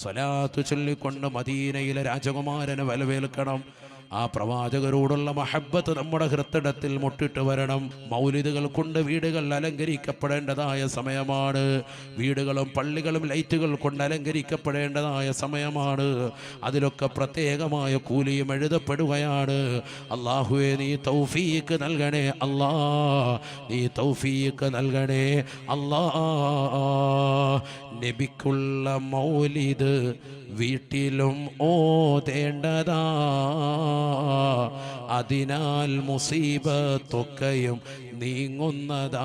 സ്വലാത്ത് ചൊല്ലിക്കൊണ്ട് മദീനയിലെ രാജകുമാരനെ വലവേൽക്കണം. ആ പ്രവാചകരോടുള്ള മഹബത്ത് നമ്മുടെ ഹൃത്തിടത്തിൽ മുട്ടിട്ട് വരണം. മൗലിദുകൾ കൊണ്ട് വീടുകൾ അലങ്കരിക്കപ്പെടേണ്ടതായ സമയമാണ്. വീടുകളും പള്ളികളും ലൈറ്റുകൾ കൊണ്ട് അലങ്കരിക്കപ്പെടേണ്ടതായ സമയമാണ്. അതിലൊക്കെ പ്രത്യേകമായ കൂലിയും എഴുതപ്പെടുകയാണ്. അള്ളാഹുവെ നീ തൗഫീക്ക് നൽകണേ അല്ലാ. നീ തൗഫീക്ക് നൽകണേ അല്ലാ. നബിക്കുള്ള മൗലിദ് വീട്ടിലും ഓതേണ്ടതാ. അതിനാൽ മുസീബത്തൊക്കെയും നീങ്ങുന്നതാ.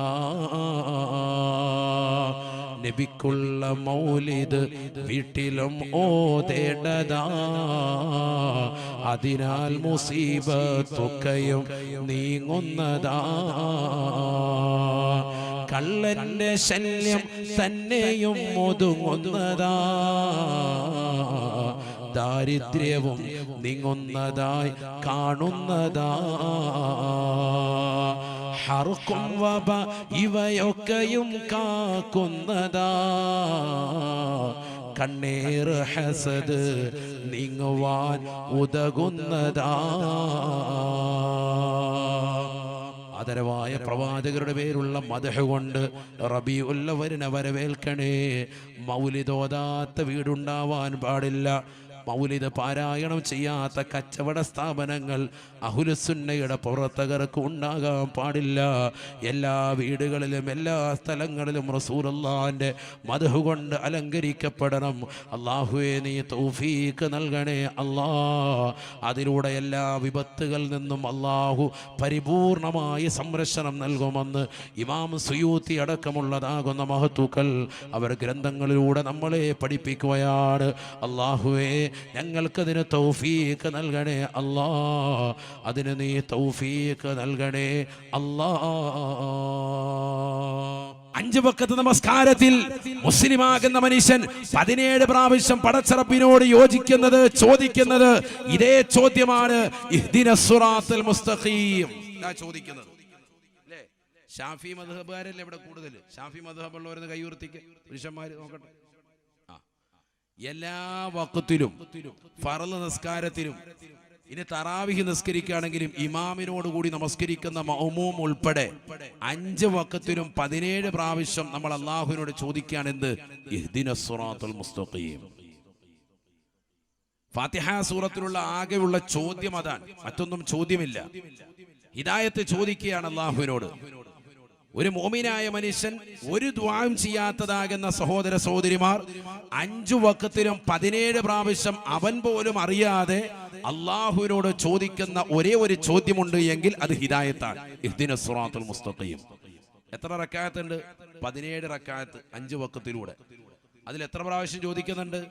നബിക്കുള്ള മൗലിദ് വീട്ടിലും ഓതേണ്ടതാ. അതിനാൽ മുസീബത്തൊക്കെയും നീങ്ങുന്നതാ. കള്ളന്റെ ശല്യം തന്നെയും ഒതുങ്ങുന്നതാ. ദാരിദ്ര്യവും നീങ്ങുന്നതായി കാണുന്നതാ. ഹർക്കും വബ ഇവയൊക്കെയും കാക്കുന്നതാ. കണ്ണീർ ഹസദ് നീങ്ങുവാൻ ഉതകുന്നതാ. ആദരവായ പ്രവാചകരുടെ പേരുള്ള മതഹ കൊണ്ട് റബി ഉള്ളവരിനെ വരവേൽക്കണേ. മൗലിതോതാത്ത വീടുണ്ടാവാൻ പാടില്ല. മൗലിദ് പാരായണം ചെയ്യാത്ത കച്ചവട സ്ഥാപനങ്ങൾ അഹുലസുന്നയുടെ പ്രവർത്തകർക്ക് ഉണ്ടാകാൻ പാടില്ല. എല്ലാ വീടുകളിലും എല്ലാ സ്ഥലങ്ങളിലും റസൂലുള്ളാന്റെ മധു കൊണ്ട് അലങ്കരിക്കപ്പെടണം. അള്ളാഹുവെ നീ തൗഫീക്ക് നൽകണേ അള്ളാ അതിലൂടെ എല്ലാ വിപത്തുകളിൽ നിന്നും അള്ളാഹു പരിപൂർണമായ സംരക്ഷണം നൽകുമെന്ന് ഇമാം സുയൂത്തി അടക്കമുള്ളതാകുന്ന മഹത്തുക്കൾ അവർ ഗ്രന്ഥങ്ങളിലൂടെ നമ്മളെ പഠിപ്പിക്കുകയാണ്. അള്ളാഹുവേ ഞങ്ങൾക്കതിന് തൗഫീക്ക് നൽകണേ അല്ലാ. അതിന് നീ തൗഫീക്ക് നൽകണേ അല്ലാ. അഞ്ചു പക്കത്ത് നമസ്കാരത്തിൽ മുസ്ലിമാകുന്ന മനുഷ്യൻ പതിനേഴ് പ്രാവശ്യം പടച്ചറപ്പിനോട് യോജിക്കുന്നത് ചോദിക്കുന്നത് ഇതേ ചോദ്യമാണ്. മുസ്തഖീം. ഷാഫി മധുഹബുകാരല്ലേ ഇവിടെ കൂടുതൽ ഷാഫി മധുഹബുള്ളവരെന്ന് കൈയുർത്തിക്ക് പുരുഷന്മാർ നോക്കട്ടെ. എല്ലാ വക്കത്തിലും ഫറൽ നിസ്കാരത്തിലും ഇനി തറാവിഹി നിസ്കരിക്കുകയാണെങ്കിലും ഇമാമിനോട് കൂടി നമസ്കരിക്കുന്ന മഹമൂം ഉൾപ്പെടെ അഞ്ച് വക്കത്തിലും പതിനേഴ് പ്രാവശ്യം നമ്മൾ അള്ളാഹുവിനോട് ചോദിക്കുകയാണ് എന്ത് ഇഹ്ദിന സുറാത്തുൽ മുസ്തഖീം. ഫാത്തിഹ സൂറത്തിലുള്ള ആകെയുള്ള ചോദ്യം അതാണ്. മറ്റൊന്നും ചോദ്യമില്ല. ഹിദായത്ത് ചോദിക്കുകയാണ് അള്ളാഹുവിനോട് ഒരു മോമിനായ മനുഷ്യൻ ഒരു ദ്വാം ചെയ്യാത്തതാകുന്ന സഹോദര സഹോദരിമാർ അഞ്ചു വക്കത്തിനും പതിനേഴ് പ്രാവശ്യം അവൻ പോലും അറിയാതെ അള്ളാഹുവിനോട് ചോദിക്കുന്ന ഒരേ ഒരു ചോദ്യമുണ്ട് എങ്കിൽ അത് ഹിദായത്താണ്. ഇഹ്ദിന സുറാത്തുൽ മുസ്തഖീം. എത്ര റക്കായത്തുണ്ട്? പതിനേഴ് റക്കായത്ത് അഞ്ചു വക്കത്തിലൂടെ. അതിൽ എത്ര പ്രാവശ്യം ചോദിക്കുന്നുണ്ട്?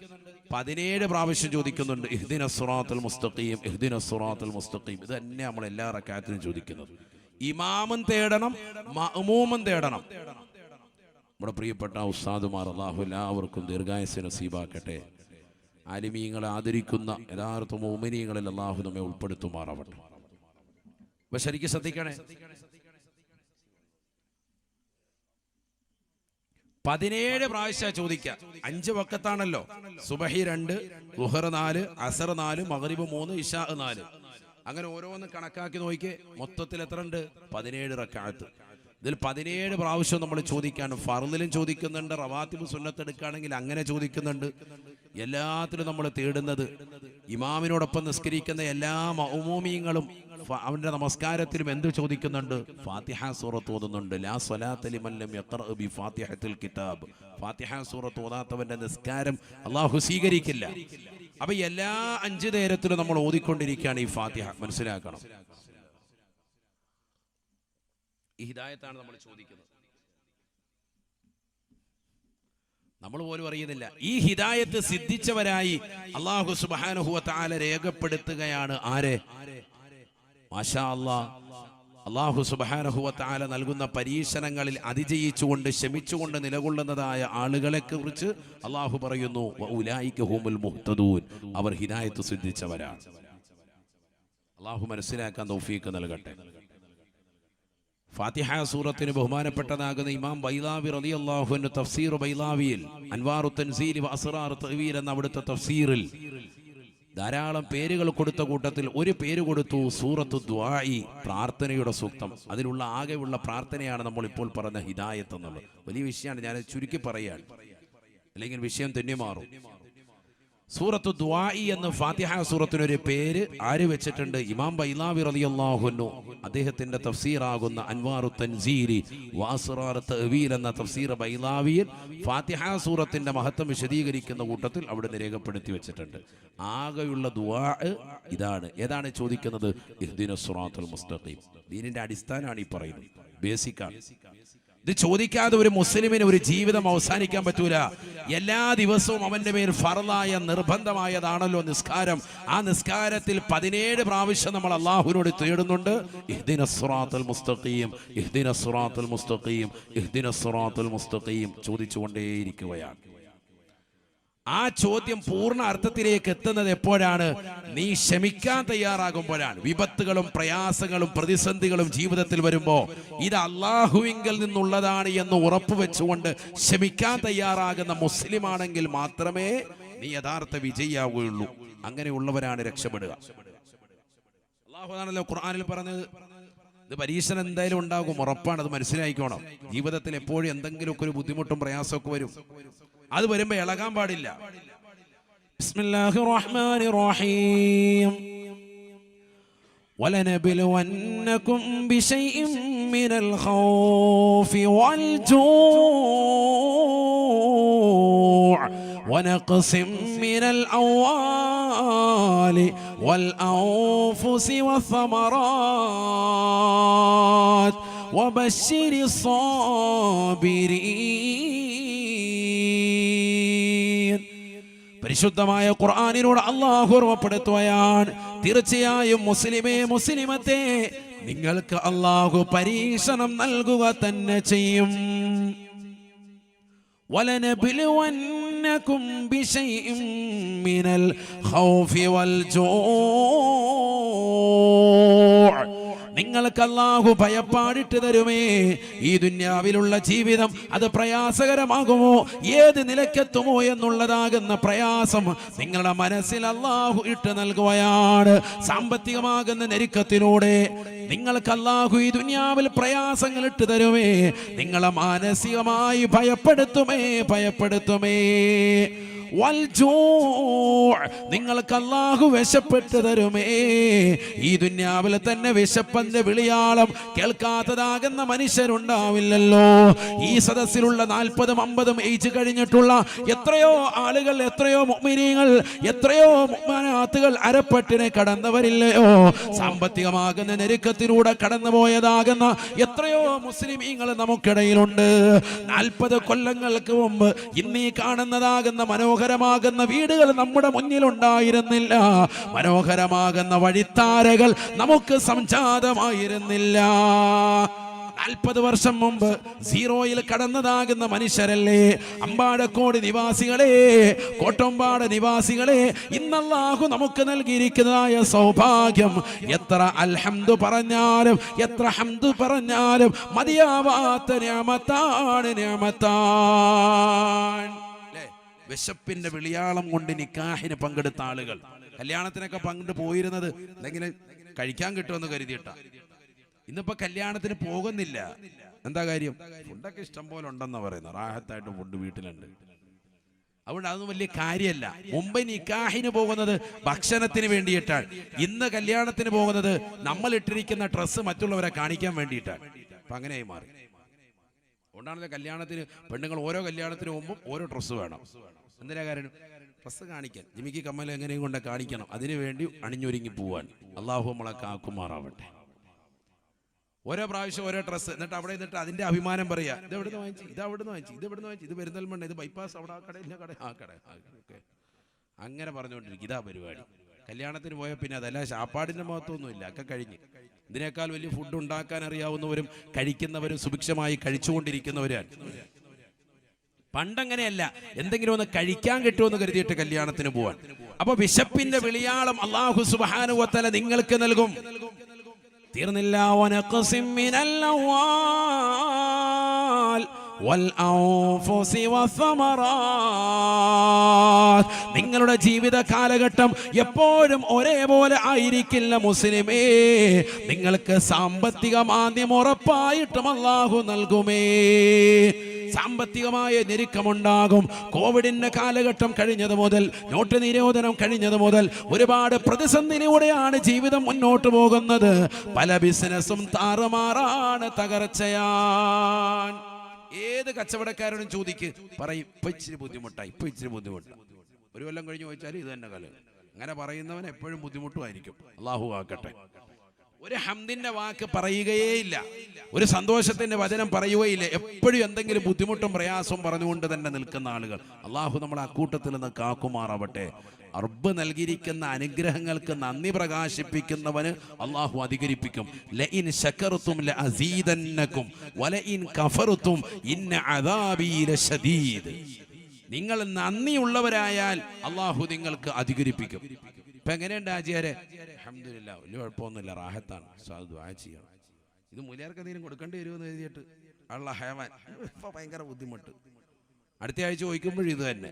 പതിനേഴ് പ്രാവശ്യം ചോദിക്കുന്നുണ്ട്. ഇഹ്ദിന സുറാത്തുൽ മുസ്തഖീം ഇഹ്ദിന സുറാത്തുൽ മുസ്തഖീം. ഇത് തന്നെ നമ്മൾ എല്ലാ റക്കായത്തിനും ചോദിക്കുന്നത്. ഇമാമും തേടണം മഅമൂമും തേടണം. നമ്മുടെ പ്രിയപ്പെട്ട ഉസ്താദുമാർ അള്ളാഹു എല്ലാവർക്കും ദീർഘായുസ് നസീബാക്കട്ടെ. ആലിമീങ്ങളെ ആദരിക്കുന്ന യഥാർത്ഥ മോമിനീങ്ങളിൽ അള്ളാഹു നമ്മെ ഉൾപ്പെടുത്തുമാറാവട്ടെ. അപ്പൊ ശരിക്കും ശ്രദ്ധിക്കണേ. പതിനേഴ് പ്രാവശ്യം ചോദിക്ക. അഞ്ച് വക്കത്താണല്ലോ. സുബഹി രണ്ട് ഗുഹർ നാല് അസർ നാല് മഗ്രിബ് മൂന്ന് ഇഷാ നാല്. അങ്ങനെ ഓരോന്ന് കണക്കാക്കി നോക്കിയേ മൊത്തത്തിൽ എത്ര ഉണ്ട്? പതിനേഴ് റക്കാത്ത്. ഇതിൽ പതിനേഴ് പ്രാവശ്യം നമ്മൾ ചോദിക്കാണ്. ഫർദിലും ചോദിക്കുന്നുണ്ട് റവാത്തിബ് സുന്നത്ത് എടുക്കുകയാണെങ്കിൽ അങ്ങനെ ചോദിക്കുന്നുണ്ട്. എല്ലാത്തിലും നമ്മൾ തേടുന്നത് ഇമാമിനോടൊപ്പം നിസ്കരിക്കുന്ന എല്ലാ മൗമോമിയങ്ങളും അവന്റെ നമസ്കാരത്തിലും എന്ത് ചോദിക്കുന്നുണ്ട്? ഫാത്തിഹ സൂറത്ത് ഓതുന്നുണ്ട്. ലാ സ്വലാത്ത ലിമൻ ലം യഖറഅ ബി ഫാത്തിഹത്തിൽ കിതാബ്. ഫാത്തിഹ സൂറത്ത് ഓതാത്തവന്റെ നിസ്കാരം അള്ളാഹു സ്വീകരിക്കില്ല. അപ്പൊ എല്ലാ അഞ്ചു നേരത്തിലും നമ്മൾ ഓതിക്കൊണ്ടിരിക്കുകയാണ് ഈ ഫാത്തിഹ. മനസ്സിലാക്കണം. ഈ ഹിദായത്താണ് നമ്മൾ ചോദിക്കുന്നത്. നമ്മൾ പോലും അറിയുന്നില്ല. ഈ ഹിദായത്ത് സിദ്ധിച്ചവരായി അള്ളാഹു സുബാനുഹുവ താല രേഖപ്പെടുത്തുകയാണ് ആരെ? മാഷാ അല്ലാ അള്ളാഹു സുബാനഹുവത്താല നൽകുന്ന പരീക്ഷണങ്ങളിൽ അതിജയിച്ചുകൊണ്ട് ശമിച്ചുകൊണ്ട് നിലകൊള്ളുന്നതായ ആളുകളെ കുറിച്ച് അള്ളാഹു പറയുന്നു "വ ഉലായിക ഹുമുൽ മുഹ്തദൂൻ." അവർ ഹിദായത്ത് സിദ്ധിച്ചവരാണ് അള്ളാഹു മനസ്സിലാക്കാൻ തൗഫീക്ക് നൽകട്ടെ ഫാത്തിഹ സൂറത്തിന് ബഹുമാനപ്പെട്ടതാകുന്ന ഇമാം ബൈലാവി റലി അള്ളാഹുവിന്റെ തഫ്സീർ ബൈലാവിയിൽ അൻവാറു തൻസീൽ അസറാർ തഹ്വീൽ എന്ന അവിടുത്തെ തഫ്സീറിൽ ധാരാളം പേരുകൾ കൊടുത്ത കൂട്ടത്തിൽ ഒരു പേര് കൊടുത്തു സൂറത്ത് ദ്വായി പ്രാർത്ഥനയുടെ സൂക്തം. അതിലുള്ള ആകെയുള്ള പ്രാർത്ഥനയാണ് നമ്മൾ ഇപ്പോൾ പറഞ്ഞ ഹിദായത്ത് എന്നുള്ളത്. വലിയ വിഷയമാണ്. ഞാൻ ചുരുക്കി പറയുകയാണ് അല്ലെങ്കിൽ വിഷയം തന്നെ മാറും സൂറത്ത് ദ്വായി എന്ന് ഫാത്തിഹ സൂറത്തിനൊരു പേര് ആര് വെച്ചിട്ടുണ്ട്? ഇമാം ബൈലാവി റളിയല്ലാഹുന്നു അദ്ദേഹത്തിന്റെ തഫ്സീറാകുന്ന അൻവാറു തൻസീരി വാസുറാർ എന്ന തഫ്സീർ ബൈലാവിയിൽ ഫാത്തിഹ സൂറത്തിന്റെ മഹത്വം വിശദീകരിക്കുന്ന കൂട്ടത്തിൽ അവിടെ രേഖപ്പെടുത്തി വെച്ചിട്ടുണ്ട്. ആകെയുള്ള ദ്വാ ഇതാണ്. ഏതാണ് ചോദിക്കുന്നത്? ഇഹ്ദിന സുറാത്തുൽ മുസ്തഖീം. ദീനിന്റെ അടിസ്ഥാനമാണ് ഈ പറയുന്നത്. ബേസിക്കാണ്. ഇത് ചോദിക്കാതെ ഒരു മുസ്ലിമിന് ഒരു ജീവിതം അവസാനിക്കാൻ പറ്റൂല. എല്ലാ ദിവസവും അവന്റെ മേൽ ഫറലായ നിർബന്ധമായതാണല്ലോ നിസ്കാരം. ആ നിസ്കാരത്തിൽ പതിനേഴ് പ്രാവശ്യം നമ്മൾ അള്ളാഹുവിനോട് തേടുന്നുണ്ട്. മുസ്തഖീം മുസ്തഖീം മുസ്തഖീം ചോദിച്ചുകൊണ്ടേയിരിക്കുകയാണ്. ആ ചോദ്യം പൂർണ അർത്ഥത്തിലേക്ക് എത്തുന്നത് എപ്പോഴാണ്? നീ ക്ഷമിക്കാൻ തയ്യാറാകുമ്പോഴാണ്. വിപത്തുകളും പ്രയാസങ്ങളും പ്രതിസന്ധികളും ജീവിതത്തിൽ വരുമ്പോൾ ഇത് അള്ളാഹുവിങ്കിൽ നിന്നുള്ളതാണ് എന്ന് ഉറപ്പുവെച്ചുകൊണ്ട് ക്ഷമിക്കാൻ തയ്യാറാകുന്ന മുസ്ലിം ആണെങ്കിൽ മാത്രമേ നീ യഥാർത്ഥ വിജയിയാവുകയുള്ളൂ. അങ്ങനെയുള്ളവരാണ് രക്ഷപ്പെടുക. അള്ളാഹുദാണല്ലോ ഖുർആാനിൽ പറഞ്ഞത്. ഇത് പരീക്ഷണം എന്തായാലും ഉണ്ടാകും ഉറപ്പാണ് അത് മനസ്സിലായിക്കോണം. ജീവിതത്തിൽ എപ്പോഴും എന്തെങ്കിലുമൊക്കെ ഒരു ബുദ്ധിമുട്ടും പ്രയാസമൊക്കെ വരും. അത് വരുമ്പോ ഇളകാൻ പാടില്ല ബിസ്മില്ലാഹിർ റഹ്മാനിർ റഹീം ولنبلونكم بشيء من الخوف والجوع ونقص من الأموال والأنفس والثمرات وبشر الصابرين പരിശുദ്ധമായ ഖുർആാനിനോട് അള്ളാഹു ഓർമ്മപ്പെടുത്തുകയാണ് തീർച്ചയായും മുസ്ലിമേ മുസ്ലിമത്തെ നിങ്ങൾക്ക് അള്ളാഹു പരീക്ഷണം നൽകുക തന്നെ ചെയ്യും ولنبلونكم بشيء من الخوف والجوع നിങ്ങൾക്ക് അല്ലാഹു ഭയപ്പാടിട്ട് തരുമേ. ഈ ദുന്യാവിലുള്ള ജീവിതം അത് പ്രയാസകരമാകുമോ? ഏത് നിലക്കെത്തുമോ എന്നുള്ളതാകുന്ന പ്രയാസം നിങ്ങളുടെ മനസ്സിൽ അല്ലാഹു ഇട്ട് നൽകുകയാണ്. സാമ്പത്തികമാകുന്ന ഞെരുക്കത്തിലൂടെ നിങ്ങൾക്ക് അല്ലാഹു ഈ ദുന്യാവിൽ പ്രയാസങ്ങൾ ഇട്ട് തരുമേ. നിങ്ങളെ മാനസികമായി ഭയപ്പെടുത്തുമേ ഭയപ്പെടുത്തുമേ. നിങ്ങൾക്ക് അള്ളാഹു വിശപ്പെട്ട് തരുമേ. ഈ ദുന്യാവിലെ തന്നെ വിശപ്പന്റെ വിളിയാളം കേൾക്കാത്തതാകുന്ന മനുഷ്യരുണ്ടാവില്ലല്ലോ. ഈ സദസ്സിലുള്ള നാൽപ്പതും അമ്പതും ഏജ് കഴിഞ്ഞിട്ടുള്ള എത്രയോ ആളുകൾ എത്രയോ മുഅ്മിനീങ്ങൾ എത്രയോ മുഗ്മാനാത്തുകൾ അരപ്പട്ടിനെ കടന്നവരില്ലയോ. സാമ്പത്തികമാകുന്ന ഞെരുക്കത്തിലൂടെ കടന്നുപോയതാകുന്ന എത്രയോ മുസ്ലിമീങ്ങൾ നമുക്കിടയിലുണ്ട്. നാൽപ്പത് കൊല്ലങ്ങൾക്ക് മുമ്പ് ഇന്നീ കാണുന്നതാകുന്ന മനോഹരമാകുന്ന വീടുകൾ നമ്മുടെ മുന്നിലുണ്ടായിരുന്നില്ല. മനോഹരമാകുന്ന വഴിത്താരകൾ നമുക്ക് സംജാതമായിരുന്നില്ല. നാൽപ്പത് വർഷം മുമ്പ് സീറോയിൽ കടന്നതാകുന്ന മനുഷ്യരല്ലേ? അമ്പാടക്കോട് നിവാസികളെ കോട്ടമ്പാട് നിവാസികളെ ഇന്നല്ലാഹു നമുക്ക് നൽകിയിരിക്കുന്നതായ സൗഭാഗ്യം. എത്ര അൽഹംദു പറഞ്ഞാലും എത്ര ഹംദു പറഞ്ഞാലും മതിയാവാത്ത ഞാമത്താണ് ഞാമത്താണ്? വിശപ്പിന്റെ വിളിയാളം കൊണ്ട് നിക്കാഹിന് പങ്കെടുത്ത ആളുകൾ. കല്യാണത്തിനൊക്കെ പങ്കെടുത്ത് പോയിരുന്നത് അല്ലെങ്കിൽ കഴിക്കാൻ കിട്ടുമെന്ന് കരുതിയിട്ട. ഇന്നിപ്പോ കല്യാണത്തിന് പോകുന്നില്ല. എന്താ കാര്യം? ഫുഡൊക്കെ ഇഷ്ടം പോലെ ഉണ്ടെന്ന് പറയുന്നു റാഹത്തായിട്ട് ഫുഡ് വീട്ടിലുണ്ട്. അതുകൊണ്ട് അതൊന്നും വലിയ കാര്യമല്ല. മുമ്പ് നിക്കാഹിന് പോകുന്നത് ഭക്ഷണത്തിന് വേണ്ടിയിട്ടാണ്. ഇന്ന് കല്യാണത്തിന് പോകുന്നത് നമ്മൾ ഇട്ടിരിക്കുന്ന ഡ്രസ്സ് മറ്റുള്ളവരെ കാണിക്കാൻ വേണ്ടിയിട്ടാണ്. അപ്പൊ അങ്ങനെയായി മാറി. അതുകൊണ്ടാണല്ലോ കല്യാണത്തിന് പെണ്ണുങ്ങൾ ഓരോ കല്യാണത്തിന് മുമ്പും ഓരോ ഡ്രസ്സ് വേണം. എന്തിനാ കാരണം? ഡ്രസ്സ് കാണിക്കാൻ. ജിമിക്ക് കമ്മൽ എങ്ങനെയും കൊണ്ട് കാണിക്കണം. അതിനു വേണ്ടി അണിഞ്ഞൊരുങ്ങി പോവാൻ. അള്ളാഹു നമ്മളെ കാക്കുമാറാവട്ടെ. ഓരോ പ്രാവശ്യം ഓരോ ഡ്രസ്സ് എന്നിട്ട് അവിടെ നിന്നിട്ട് അതിന്റെ അഭിമാനം പറയാ ഇത് എവിടുന്ന് വാങ്ങിച്ചു? ഇത് അവിടുന്ന് വാങ്ങിച്ചു? ഇത് എവിടുന്ന് വാങ്ങിച്ചു? ഇത് പെരുന്തൽമണ്ണ ഇത് ബൈപ്പാസ് അവിടെ ആ കട ഇല്ല കട ആ കട. അങ്ങനെ പറഞ്ഞുകൊണ്ടിരിക്കും. ഇതാ പരിപാടി. കല്യാണത്തിന് പോയ പിന്നെ അതല്ല ശാപ്പാടിന്റെ മഹത്വമൊന്നുമില്ല. ഒക്കെ കഴിഞ്ഞ്. ഇതിനേക്കാൾ വലിയ ഫുഡ് ഉണ്ടാക്കാൻ അറിയാവുന്നവരും കഴിക്കുന്നവരും സുഭിക്ഷമായി കഴിച്ചുകൊണ്ടിരിക്കുന്നവരാണ്. പണ്ടങ്ങനെയല്ല. എന്തെങ്കിലും ഒന്ന് കഴിക്കാൻ കിട്ടുമെന്ന് കരുതിയിട്ട് കല്യാണത്തിന് പോവാൻ. അപ്പൊ വിശപ്പിന്റെ വിളിയാളം അള്ളാഹു സുബാനുവത്തല നിങ്ങൾക്ക് നൽകും. തീർന്നില്ല നിങ്ങളുടെ ജീവിത കാലഘട്ടം എപ്പോഴും ഒരേപോലെ ആയിരിക്കില്ല മുസ്ലിമേ. നിങ്ങൾക്ക് സാമ്പത്തിക മാന്യം ഉറപ്പായിട്ടും അള്ളാഹു നൽകുമേ. സാമ്പത്തികമായ ഞെരുക്കമുണ്ടാകും. കോവിഡിന്റെ കാലഘട്ടം കഴിഞ്ഞത് മുതൽ നോട്ട് നിരോധനം കഴിഞ്ഞത് മുതൽ ഒരുപാട് പ്രതിസന്ധിയിലൂടെയാണ് ജീവിതം മുന്നോട്ട് പോകുന്നത്. പല ബിസിനസ്സും താറുമാറാണ് തകർച്ചയാൻ. ഏത് കച്ചവടക്കാരനും ചോദിക്ക് പറയും ഇപ്പൊ ഇച്ചിരി ബുദ്ധിമുട്ടായി ഇപ്പൊ ഇച്ചിരി ബുദ്ധിമുട്ടാ. ഒരു കൊല്ലം കഴിഞ്ഞ് ചോദിച്ചാൽ ഇത് തന്നെ കല അങ്ങനെ പറയുന്നവൻ എപ്പോഴും ബുദ്ധിമുട്ടുമായിരിക്കും. അള്ളാഹു ആക്കട്ടെ. ഒരു ഹംദിന്റെ വാക്ക് പറയുകയേ ഇല്ല ഒരു സന്തോഷത്തിന്റെ വചനം പറയുകയില്ല. എപ്പോഴും എന്തെങ്കിലും ബുദ്ധിമുട്ടും പ്രയാസവും പറഞ്ഞുകൊണ്ട് തന്നെ നിൽക്കുന്ന ആളുകൾ. അള്ളാഹു നമ്മളെ അക്കൂട്ടത്തിൽ നിന്ന് കാക്കുമാറാവട്ടെ. അർബ് നൽകിയിരിക്കുന്ന അനുഗ്രഹങ്ങൾക്ക് നന്ദി പ്രകാശിപ്പിക്കുന്നവന് അള്ളാഹു അധികരിപ്പിക്കും. ഇന്ന ലശദീദ്. നിങ്ങൾ നന്ദിയുള്ളവരായാൽ അള്ളാഹു നിങ്ങൾക്ക് അധികരിപ്പിക്കും. ഇപ്പൊ എങ്ങനെയുണ്ട് ആചാര്യ അഹമ്മദില്ല വലിയ കുഴപ്പമൊന്നുമില്ല. റാഹത്താണ്. ദ്വാ ചെയ്യണം. ഇത് മുലിയാർക്ക് എന്തെങ്കിലും കൊടുക്കേണ്ടി വരുമെന്ന് എഴുതിയിട്ട്? അള്ള ഹേവാൻ ഇപ്പൊ ഭയങ്കര ബുദ്ധിമുട്ട്. അടുത്ത ആഴ്ച ചോദിക്കുമ്പോഴും ഇത് തന്നെ.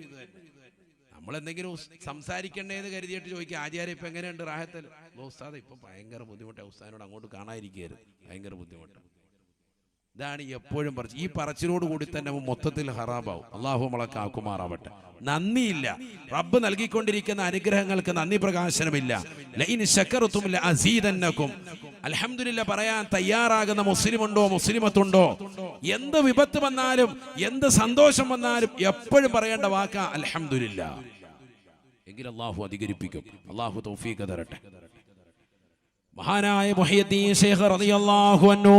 നമ്മൾ എന്തെങ്കിലും ഉസ് സംസാരിക്കണ്ടേന്ന് കരുതിയിട്ട് ചോദിക്കുക ആചാര്യ ഇപ്പൊ എങ്ങനെയുണ്ട് റാഹത്തൽ ഉസ്താദ് ഇപ്പൊ ഭയങ്കര ബുദ്ധിമുട്ടാണ് ഉസ്താദിനോട് അങ്ങോട്ട് കാണാതിരിക്കുകയായിരുന്നു ഭയങ്കര ബുദ്ധിമുട്ട്. ഇതാണ് എപ്പോഴും പറച്ച് ഈ പറച്ചിനോട് കൂടി തന്നെ മൊത്തത്തിൽ ഹറാബാവും. അള്ളാഹു നമ്മളെ കാക്കുമാറാവട്ടെ. നന്ദിയില്ല. റബ്ബ് നൽകിക്കൊണ്ടിരിക്കുന്ന അനുഗ്രഹങ്ങൾക്ക് നന്ദി പ്രകാശനമില്ല. അലഹമില്ല പറയാൻ തയ്യാറാകുന്ന മുസ്ലിമുണ്ടോ മുസ്ലിമത്തുണ്ടോ? എന്ത് വിപത്ത് വന്നാലും എന്ത് സന്തോഷം വന്നാലും എപ്പോഴും പറയേണ്ട വാക്ക അലഹമില്ല എങ്കിൽ അള്ളാഹു അധികരിപ്പിക്കും. അള്ളാഹു തൗഫീഖ് തരട്ടെ. മഹാനായ മുഹിയദ്ദീൻ ശൈഖ് റളിയല്ലാഹു അൻഹു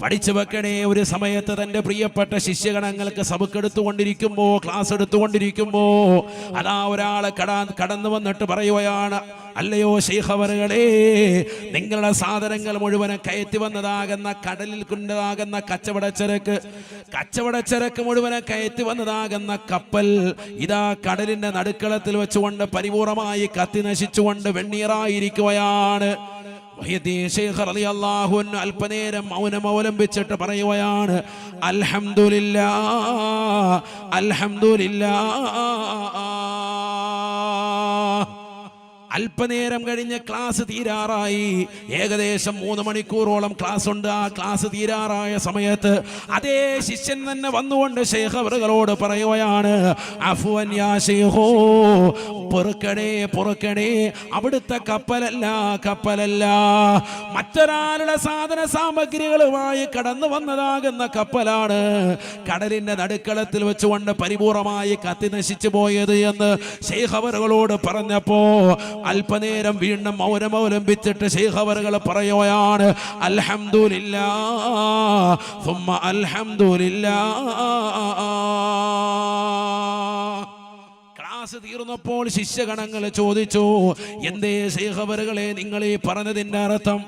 പഠിച്ചു വെക്കണേ ഒരു സമയത്ത് തന്റെ പ്രിയപ്പെട്ട ശിഷ്യഗണങ്ങൾക്ക് സബക്കെടുത്തുകൊണ്ടിരിക്കുമ്പോ ക്ലാസ് എടുത്തുകൊണ്ടിരിക്കുമ്പോ അതാ ഒരാൾ കടാ കടന്നു വന്നിട്ട് പറയുകയാണ് അല്ലയോ ശൈഖവറുകളെ നിങ്ങളുടെ സാധനങ്ങൾ മുഴുവനും കയറ്റി വന്നതാകുന്ന കടലിൽ കൊണ്ടതാകുന്ന കച്ചവടച്ചരക്ക് കച്ചവടച്ചരക്ക് മുഴുവനും കയറ്റി വന്നതാകുന്ന കപ്പൽ ഇതാ കടലിന്റെ നടുക്കളത്തിൽ വെച്ചുകൊണ്ട് പരിപൂർണമായി കത്തി നശിച്ചുകൊണ്ട് വെണ്ണീറായിരിക്കുകയാണ്. അല്പനേരം മൗനം അവലംബിച്ചിട്ട് പറയുകയാണ് അൽഹംദുലില്ലാ അൽഹംദുലില്ലാ. അല്പനേരം കഴിഞ്ഞ് ക്ലാസ് തീരാറായി. ഏകദേശം മൂന്ന് മണിക്കൂറോളം ക്ലാസ് ഉണ്ട് ആ ക്ലാസ് തീരാറായ സമയത്ത് അതേ ശിഷ്യൻ തന്നെ വന്നുകൊണ്ട് ശേഖവറുകളോട് പറയുകയാണ് അഫുവൻ യാ ശൈഖോ പൊറുക്കണേ പൊറുക്കണേ അവിടുത്തെ കപ്പലല്ല കപ്പലല്ല. മറ്റൊരാളുടെ സാധന സാമഗ്രികളുമായി കടന്നു വന്നതാകുന്ന കപ്പലാണ് കടലിന്റെ നടുക്കളത്തിൽ വെച്ചുകൊണ്ട് പരിപൂർണമായി കത്തി നശിച്ചു പോയത് എന്ന് ശേഖവറുകളോട് പറഞ്ഞപ്പോ അല്പനേരം വീണ്ടും മൗനം അവലംബിച്ചിട്ട് ശേഖവറുകൾ പറയുകയാണ് അൽഹംദുലില്ലാ അൽഹംദുലില്ലാ. ക്ലാസ് തീർന്നപ്പോൾ ശിഷ്യഗണങ്ങൾ ചോദിച്ചു എന്തേ ശേഖവറുകളെ നിങ്ങൾ ഈ പറഞ്ഞതിന്റെ അർത്ഥം?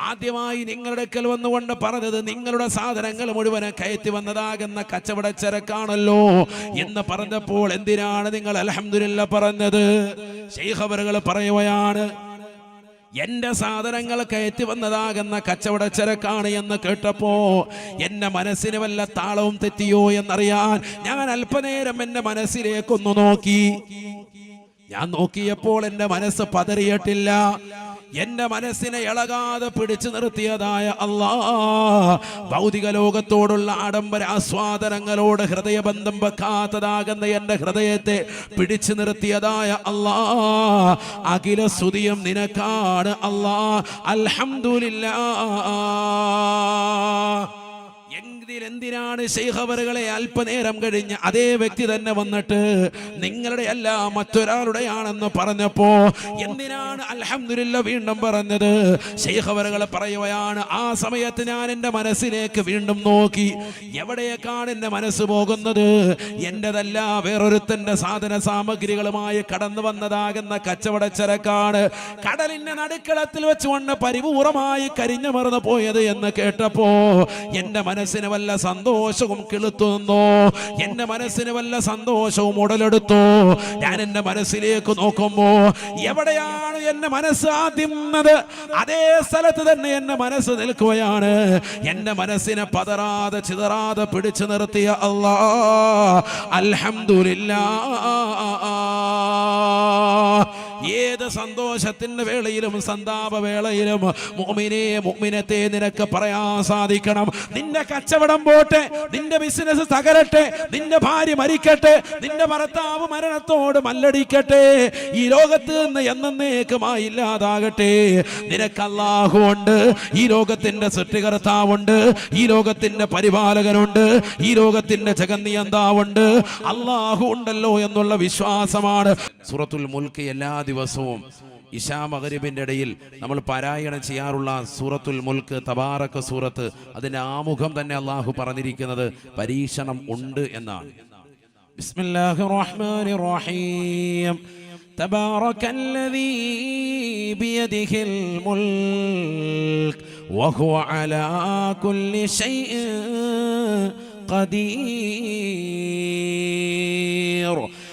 ആദ്യമായി നിങ്ങളുടെ കൽ വന്നുകൊണ്ട് പറഞ്ഞത് നിങ്ങളുടെ സാധനങ്ങൾ മുഴുവൻ കയറ്റി വന്നതാകുന്ന കച്ചവട ചരക്കാണല്ലോ എന്ന് പറഞ്ഞപ്പോൾ എന്തിനാണ് നിങ്ങൾ അലഹമില്ല പറഞ്ഞത്? ശേഖവറുകൾ പറയുകയാണ് എന്റെ സാധനങ്ങൾ കയറ്റി വന്നതാകുന്ന കച്ചവടച്ചരക്കാണ് എന്ന് കേട്ടപ്പോ എന്റെ മനസ്സിന് വല്ല താളവും തെറ്റിയോ എന്നറിയാൻ ഞാൻ അല്പനേരം എന്റെ മനസ്സിലേക്കൊന്നു നോക്കി. ഞാൻ നോക്കിയപ്പോൾ എന്റെ മനസ്സ് പതറിയിട്ടില്ല. എന്റെ മനസ്സിനെ ഇളകാതെ പിടിച്ചു നിർത്തിയതായ അള്ളാ ഭൗതിക ലോകത്തോടുള്ള ആഡംബര ആസ്വാദനങ്ങളോട് ഹൃദയബന്ധം വെക്കാത്തതാകുന്ന എന്റെ ഹൃദയത്തെ പിടിച്ചു നിർത്തിയതായ അള്ളാ അഖില സ്തുതിയും നിനക്കാണ് അള്ളാ അൽഹംദുലില്ലാ എങ്കിൽ എന്തിനാണ് ശൈഹവറുകളെ അല്പനേരം കഴിഞ്ഞ് അതേ വ്യക്തി തന്നെ വന്നിട്ട് നിങ്ങളുടെ അല്ല മറ്റൊരാളുടെയാണെന്ന് പറഞ്ഞപ്പോ എന്തിനാണ് അലഹമില്ല വീണ്ടും പറഞ്ഞത്? ശൈഹവറുകളെ പറയുകയാണ് ആ സമയത്ത് ഞാൻ എന്റെ മനസ്സിലേക്ക് വീണ്ടും നോക്കി. എവിടെയൊക്കെയാണ് എന്റെ മനസ്സ് പോകുന്നത്? എന്റെതല്ല വേറൊരുത്തന്റെ സാധന സാമഗ്രികളുമായി കടന്നു വന്നതാകുന്ന കച്ചവടച്ചരക്കാണ് കടലിന്റെ നടുക്കളത്തിൽ വെച്ചുകൊണ്ട് പരിപൂർണമായി കരിഞ്ഞു മറന്നു പോയത് എന്ന് കേട്ടപ്പോ എന്റെ മനസ്സിന് വല്ല വല്ല സന്തോഷവും കിളുത്തുന്നു എന്റെ മനസ്സിന് വല്ല സന്തോഷവും ഉടലെടുത്തു? ഞാൻ എന്റെ മനസ്സിലേക്ക് നോക്കുമ്പോ എവിടെയാണ് എന്റെ മനസ്സ് ആദ്യം അതേ സ്ഥലത്ത് തന്നെ എന്റെ മനസ്സ് നിൽക്കുകയാണ്. എന്റെ മനസ്സിനെ പതറാതെ ചിതറാതെ പിടിച്ചു നിർത്തിയ അള്ളാ അൽഹംദുലില്ലാ. ഏത് സന്തോഷത്തിന്റെ വേളയിലും സന്താപ വേളയിലും മുഅ്മിനെ മുഅ്മിനത്തെ നിനക്ക് പറയാൻ സാധിക്കണം. നിന്റെ കച്ചവടം പോട്ടെ നിന്റെ ബിസിനസ് തകരട്ടെ നിന്റെ ഭാര്യ മരിക്കട്ടെ നിന്റെ ഭർത്താവ് മരണത്തോട് മല്ലടിക്കട്ടെ ഈ ലോകത്ത് നിന്ന് എന്നേക്കുമായി ഇല്ലാതാകട്ടെ. നിനക്ക് ഈ ലോകത്തിന്റെ സൃഷ്ടികർത്താവുണ്ട് ഈ ലോകത്തിന്റെ പരിപാലകനുണ്ട് ഈ ലോകത്തിന്റെ ജഗന്നിയന്താവുണ്ട്. അല്ലാഹു ഉണ്ടല്ലോ എന്നുള്ള വിശ്വാസമാണ്. സൂറത്തുൽ മുൽക്ക് എല്ലാ ദിവസവും ഇഷാ മകരിബിന്റെ ഇടയിൽ നമ്മൾ പാരായണം ചെയ്യാറുള്ള സൂറത്തുൽ മുൽക്ക് തബാറക്ക് സൂറത്ത് അതിന്റെ ആമുഖം തന്നെ അള്ളാഹു പറഞ്ഞിരിക്കുന്നത് പരീക്ഷണം ഉണ്ട് എന്നാണ് ബിസ്മില്ലാഹിർ റഹ്മാനിർ റഹീം تبارك الذي بيده الملك وهو على كل شيء قدير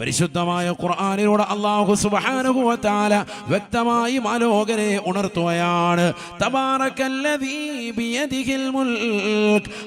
പരിശുദ്ധമായ ഖുർആാനിലൂടെ അള്ളാഹു തആല വ്യക്തമായി മാലോകരെ ഉണർത്തുകയാണ്.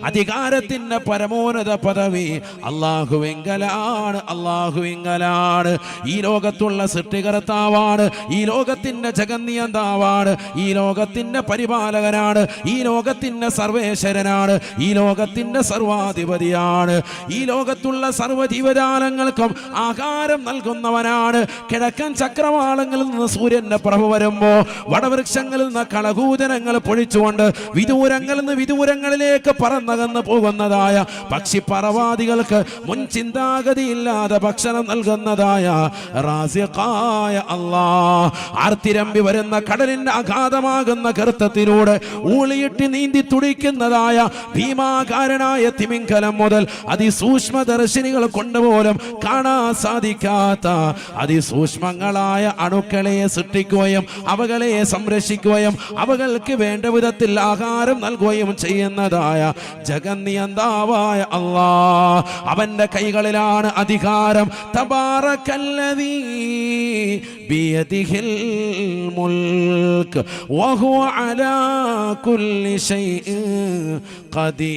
അധികാരത്തിന്റെ പരമോന്നത പദവി അള്ളാഹുവിങ്കലാണ് അള്ളാഹുവിങ്കലാണ് ഈ ലോകത്തുള്ള സൃഷ്ടികർത്താവാണ് ഈ ലോകത്തിന്റെ ജഗന്നിയന്താവാണ് ഈ ലോകത്തിന്റെ പരിപാലകനാണ് ഈ ലോകത്തിന്റെ സർവേശ്വരനാണ് ഈ ലോകത്തിന്റെ സർവാധിപതിയാണ്. ഈ ലോകത്തുള്ള സർവജീവജാലങ്ങൾക്കും ആഹാരം നൽകുന്നവനാണ്. കിഴക്കൻ ചക്രവാളങ്ങളിൽ നിന്ന് സൂര്യന്റെ പ്രഭ വരുമ്പോ വടവൃക്ഷങ്ങളിൽ നിന്ന് കളകൂജനങ്ങൾ പൊഴിച്ചുകൊണ്ട് വിദൂരങ്ങളിൽ നിന്ന് വിദൂരങ്ങളിലേക്ക് പറന്നകന്ന് പോകുന്നതായ പക്ഷിപ്പറവാദികൾക്ക് മുൻ ചിന്താഗതിയില്ലാതെ ഭക്ഷണം നൽകുന്നതായ റാസിഖായ അള്ളാ ആർത്തിരമ്പി വരുന്ന കടലിന്റെ അഗാധമാകുന്ന ഗർത്തത്തിലൂടെ ഊളിയിട്ട് നീന്തി തുടിക്കുന്നതായ ഭീമാകാരനായ തിമിംഗലം മുതൽ അതിസൂക്ഷ്മദർശിനികൾ കൊണ്ടുപോലും കാണാൻ സാധിക്കാത്ത അതിസൂക്ഷ്മങ്ങളായ അണുക്കളെ സൃഷ്ടിക്കുകയും അവകളെ സംരക്ഷിക്കുകയും അവകൾക്ക് വേണ്ട വിധത്തിൽ ആഹാരം നൽകുകയും ചെയ്യുന്നതായ ജഗന്നിയന്താവായ അള്ളാ അവന്റെ കൈകളിലാണ് അധികാരം. തബാറക്കല്ലദീ ബിയദിഹിൽ الملك വഹുവ അലാ كل شيء ഖദീർ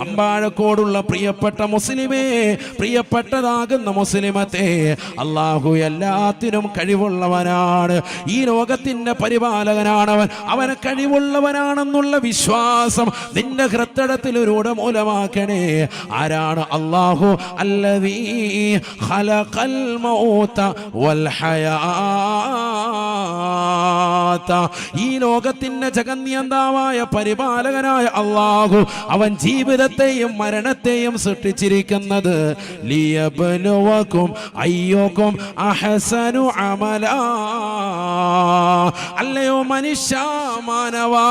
അമ്പാഴക്കോടുള്ള പ്രിയപ്പെട്ട മുസ്ലിമേ പ്രിയപ്പെട്ടതാകുന്ന മുസ്ലിമത്തെ അള്ളാഹു എല്ലാത്തിനും കഴിവുള്ളവനാണ്. ഈ പരിപാലകനാണവൻ. അവൻ കഴിവുള്ളവനാണെന്നുള്ള വിശ്വാസം നിന്റെ ഹൃത്തടത്തിൽ ഒരു ഉടമൂലമാക്കണേ. ആരാണ് അള്ളാഹു അല്ലവീ ഖലഖൽ മൗത വൽ ഹയാത്ത ഈ ലോകത്തിന്റെ ജഗന്യന്താവായ പരിപാലകനായ അള്ളാഹു അവൻ ജീവിതത്തെയും മരണത്തെയും സൃഷ്ടിച്ചിരിക്കുന്നത് ലിയബനുവക്കും അമല. അല്ലയോ മനുഷ്യ മാനവാ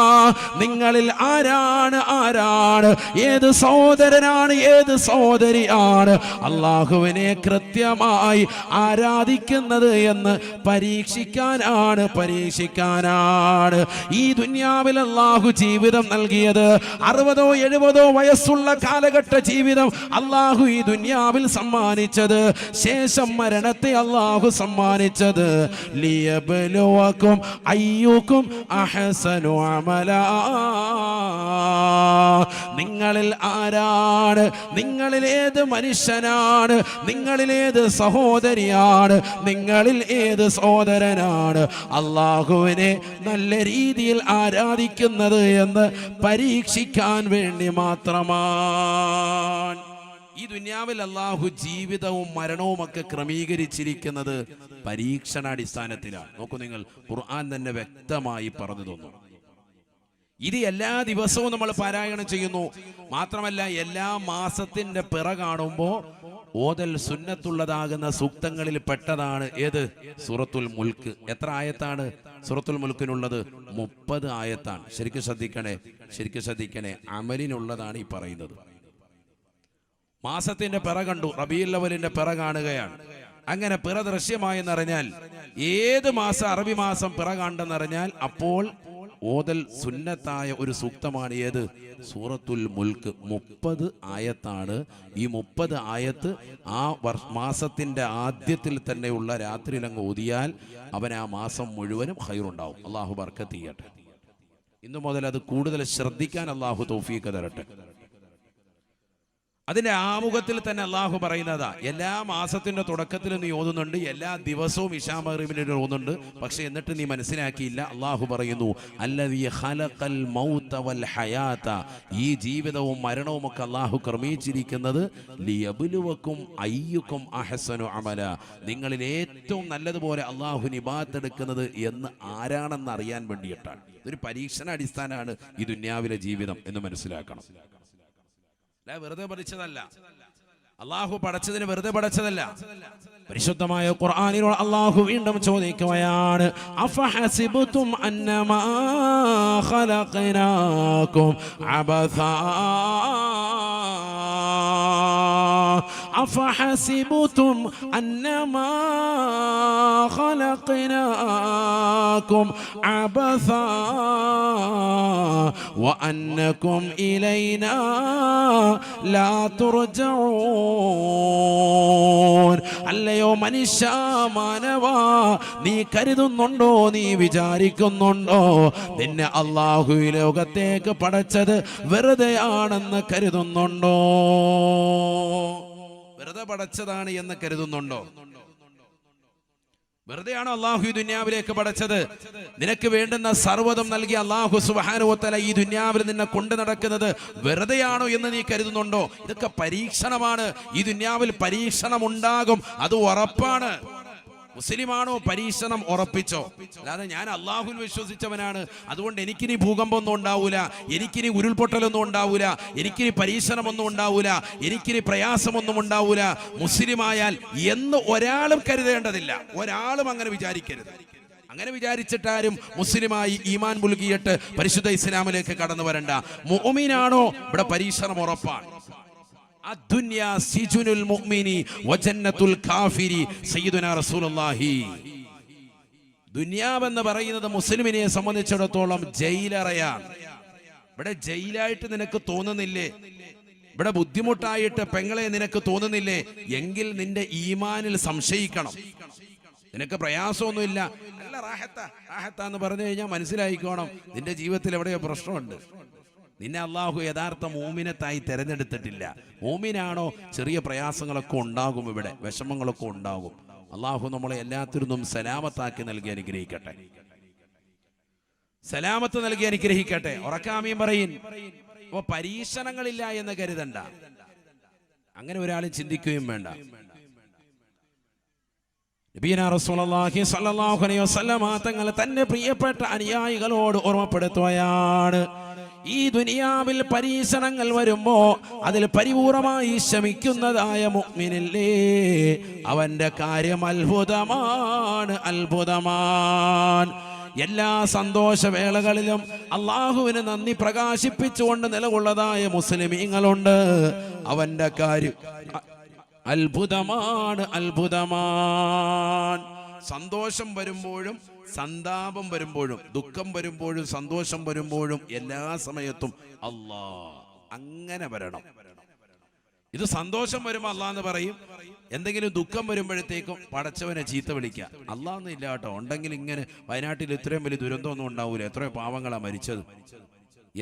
നിങ്ങളിൽ ആരാണ് ആരാണ്? ഏത് സഹോദരനാണ് ഏത് സഹോദരിയാണ്? അള്ളാഹുവിനെ കൃത്യമായി ആരാധിക്കുന്നത് എന്ന് പരീക്ഷിക്കാനാണ് പരീക്ഷിക്കാനാണ് ഈ ദുന്യാവിൽ അള്ളാഹു ജീവിതം നൽകിയത്? അറുപതോ എഴുപതോ വയസ്സുള്ള കാലഘട്ട ജീവിതം അള്ളാഹു ഈ ദുന്യാവിൽ സമ്മാനിച്ചത്. ശേഷം മരണത്തെ അള്ളാഹു സമ്മാനിച്ചത്. അയ്യൂക്കും അമല. നിങ്ങളിൽ ആരാണ്? നിങ്ങളിൽ ഏത് മനുഷ്യനാണ്? നിങ്ങളിൽ ഏത് സഹോദരിയാണ്? നിങ്ങളിൽ ഏത് സഹോദരനാണ്? അള്ളാഹുവിനെ നല്ല രീതിയിൽ ആരാധിക്കുന്നത് എന്ന് പരീക്ഷിക്കാൻ വേണ്ടി മാത്രമാണ്. ഈ ദുന്യാവിൽ അള്ളാഹു ജീവിതവും മരണവും ഒക്കെ ക്രമീകരിച്ചിരിക്കുന്നത് പരീക്ഷണാടിസ്ഥാനത്തിലാണ്. നോക്കൂ നിങ്ങൾ ഖുർആൻ തന്നെ വ്യക്തമായി പറഞ്ഞു തന്നു. ഇത് എല്ലാ ദിവസവും നമ്മൾ പാരായണം ചെയ്യുന്നു. മാത്രമല്ല എല്ലാ മാസത്തിന്റെ പിറ കാണുമ്പോ ഓതൽ സുന്നത്തുള്ളതാകുന്ന സൂക്തങ്ങളിൽ പെട്ടതാണ് ഏത്? സുറത്തുൽ മുൽക്ക്. എത്ര ആയത്താണ്? സുറത്തുൽ മുൽക്കിനുള്ളത് മുപ്പത് ആയത്താണ്. ശരിക്കും ശ്രദ്ധിക്കണേ ശരിക്കും ശ്രദ്ധിക്കണേ അമലിനുള്ളതാണ് ഈ പറയുന്നത്. മാസത്തിന്റെ പിറ കണ്ടു റബിയുള്ളവലിന്റെ പിറ കാണുകയാണ്. അങ്ങനെ പിറ ദൃശ്യമായെന്നറിഞ്ഞാൽ ഏത് മാസം അറബി മാസം പിറ കണ്ടെന്നറിഞ്ഞാൽ അപ്പോൾ ഓതൽ സുന്നത്തായ ഒരു സൂക്തമാണ് ഏത് സൂറത്തുൽ മുൽക്ക് മുപ്പത് ആയത്താണ്. ഈ മുപ്പത് ആയത്ത് ആ വർഷ മാസത്തിന്റെ ആദ്യത്തിൽ തന്നെയുള്ള രാത്രിയിലങ്ങ് ഓതിയാൽ അവൻ ആ മാസം മുഴുവനും ഹൈറുണ്ടാവും അള്ളാഹു ബർക്കത്ത് ചെയ്യട്ടെ. ഇന്നു മുതൽ അത് കൂടുതൽ ശ്രദ്ധിക്കാൻ അള്ളാഹു തൗഫീഖ് തരട്ടെ. അതിന്റെ ആമുഖത്തിൽ തന്നെ അള്ളാഹു പറയുന്നതാ എല്ലാ മാസത്തിന്റെ തുടക്കത്തിൽ നീ ഓതുന്നുണ്ട് എല്ലാ ദിവസവും ഇഷാ മഗ്രിബിന് ഓതുന്നുണ്ട് പക്ഷെ എന്നിട്ട് നീ മനസ്സിലാക്കിയില്ല അള്ളാഹു പറയുന്നു വൽ ഹയാത ഈ ജീവിതവും മരണവും ഒക്കെ അള്ളാഹു ക്രമീച്ചിരിക്കുന്നത് അയ്യുക്കും നിങ്ങളിൽ ഏറ്റവും നല്ലതുപോലെ അള്ളാഹു നിബാത്തെടുക്കുന്നത് എന്ന് ആരാണെന്ന് അറിയാൻ വേണ്ടിയിട്ടാണ്. ഇതൊരു പരീക്ഷണ അടിസ്ഥാനമാണ് ഈ ദുന്യാവിലെ ജീവിതം എന്ന് മനസ്സിലാക്കണം. വെറുതെ പഠിച്ചതല്ല. അള്ളാഹു പടച്ചതിന് വെറുതെ പഠിച്ചതല്ല. പരിശുദ്ധമായ ഖുർആനിനോട് അള്ളാഹു വീണ്ടും ചോദിക്കുകയാണ് അഫഹസിബുതും അന്നമാ ഖലഖനാകും അബഥാ أفحسبتم أنما خلقناكم عبثا وأنكم إلينا لا ترجعون അല്ലയോ മനുഷ്യ മാനവ നീ കരുതുന്നുണ്ടോ നീ വിചാരിക്കുന്നുണ്ടോ? നിന്നെ അള്ളാഹു ലോകത്തേക്ക് പടച്ചത് വെറുതെയാണെന്ന് കരുതുന്നുണ്ടോ? വെറുതെ പടച്ചതാണ് എന്ന് കരുതുന്നുണ്ടോ? വെറുതെയാണോ അള്ളാഹു ഈ ദുന്യാവിലേക്ക് പടച്ചത്? നിനക്ക് വേണ്ടുന്ന സർവതം നൽകി അള്ളാഹു സുബാനുവത്തല ഈ ദുന്യാവിൽ നിന്നെ കൊണ്ടു നടക്കുന്നത് വെറുതെയാണോ എന്ന് നീ കരുതുന്നുണ്ടോ? ഇതൊക്കെ പരീക്ഷണമാണ്. ഈ ദുന്യാവിൽ പരീക്ഷണം ഉണ്ടാകും അത് ഉറപ്പാണ്. മുസ്ലിമാണോ പരീക്ഷണം ഉറപ്പിച്ചോ? അല്ലാതെ ഞാൻ അള്ളാഹുൽ വിശ്വസിച്ചവനാണ്. അതുകൊണ്ട് എനിക്കിനി ഭൂകമ്പമൊന്നും ഉണ്ടാവൂല. എനിക്കിനി ഉരുൾപൊട്ടലൊന്നും ഉണ്ടാവൂല. എനിക്കിനി പരീക്ഷണമൊന്നും ഉണ്ടാവൂല. എനിക്കിനി പ്രയാസമൊന്നും ഉണ്ടാവൂല. മുസ്ലിമായാൽ എന്ന് ഒരാളും കരുതേണ്ടതില്ല. ഒരാളും അങ്ങനെ വിചാരിക്കരുത്. അങ്ങനെ വിചാരിച്ചിട്ടാരും മുസ്ലിമായി ഈമാൻ മുൽകിയിട്ട് പരിശുദ്ധ ഇസ്ലാമിലേക്ക് കടന്നു വരണ്ട. മുഅ്മിനാണോ ഇവിടെ പരീക്ഷണം ഉറപ്പാണ്. റസൂലുള്ളാഹി. ദുനിയാവെന്ന് പറയുന്നത് മുസ്ലിമിനെ സംബന്ധിച്ചിടത്തോളം ജയിലറയാണ് ഇവിടെ ജയിലായിട്ട് നിനക്ക് തോന്നുന്നില്ലേ? ഇവിടെ ബുദ്ധിമുട്ടായിട്ട് പെങ്ങളെ നിനക്ക് തോന്നുന്നില്ലേ? എങ്കിൽ നിന്റെ ഈമാനിൽ സംശയിക്കണം. നിനക്ക് പ്രയാസമൊന്നുമില്ല. നല്ല റാഹത്ത റാഹത്ത എന്ന് പറഞ്ഞു കഴിഞ്ഞാൽ മനസ്സിലായിക്കോണം. നിന്റെ ജീവിതത്തിൽ എവിടെയോ പ്രശ്നമുണ്ട്. നിന്നെ അള്ളാഹു യഥാർത്ഥ മോമിനത്തായി തെരഞ്ഞെടുത്തിട്ടില്ല. മോമിനാണോ ചെറിയ പ്രയാസങ്ങളൊക്കെ ഉണ്ടാകും ഇവിടെ വിഷമങ്ങളൊക്കെ ഉണ്ടാകും. അള്ളാഹു നമ്മളെ എല്ലാത്തിനും സലാമത്താക്കി നൽകി അനുഗ്രഹിക്കട്ടെ. സലാമത്ത് നൽകി അനുഗ്രഹിക്കട്ടെ. ഉറക്കാമീൻ പറയിൻ അപ്പൊ പരീക്ഷണങ്ങളില്ല എന്ന് കരുതണ്ട. അങ്ങനെ ഒരാൾ ചിന്തിക്കുകയും വേണ്ട. തങ്ങൾ തന്നെ പ്രിയപ്പെട്ട അനുയായികളോട് ഓർമ്മപ്പെടുത്തുകയാണ്. ഈ ദുനിയാവിൽ പരീക്ഷണങ്ങൾ വരുമ്പോ അതിൽ പരിപൂർണമായി ശമിക്കുന്നതായ മുഗ്മിനില്ലേ അവന്റെ കാര്യം അത്ഭുതമാണ് അത്ഭുതമാണ്. എല്ലാ സന്തോഷവേളകളിലും അള്ളാഹുവിന് നന്ദി പ്രകാശിപ്പിച്ചുകൊണ്ട് നിലകൊള്ളതായ മുസ്ലിമീങ്ങളുണ്ട്. അവന്റെ കാര്യം അത്ഭുതമാണ് അത്ഭുതമാണ്. സന്തോഷം വരുമ്പോഴും സന്താപം വരുമ്പോഴും ദുഃഖം വരുമ്പോഴും സന്തോഷം വരുമ്പോഴും എല്ലാ സമയത്തും അല്ലാ അങ്ങനെ വരണം. ഇത് സന്തോഷം വരുമ്പോൾ അള്ളാന്ന് പറയും. എന്തെങ്കിലും ദുഃഖം വരുമ്പോഴത്തേക്കും പടച്ചവനെ ചീത്ത വിളിക്കുക. അള്ളാന്ന് ഇല്ല കേട്ടോ. ഉണ്ടെങ്കിൽ ഇങ്ങനെ വയനാട്ടിൽ ഇത്രയും വലിയ ദുരന്തമൊന്നും ഉണ്ടാവൂല. എത്രയോ പാവങ്ങളാ മരിച്ചത്.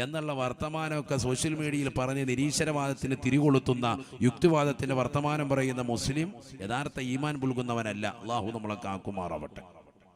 എന്നുള്ള വർത്തമാനമൊക്കെ സോഷ്യൽ മീഡിയയിൽ പറഞ്ഞ് നിരീശ്വരവാദത്തിന് തിരികൊളുത്തുന്ന യുക്തിവാദത്തിന്റെ വർത്തമാനം പറയുന്ന മുസ്ലിം യഥാർത്ഥ ഈമാൻ പുൽകുന്നവനല്ല. അള്ളാഹു നമ്മളെ കാക്കുമാറാവട്ടെ.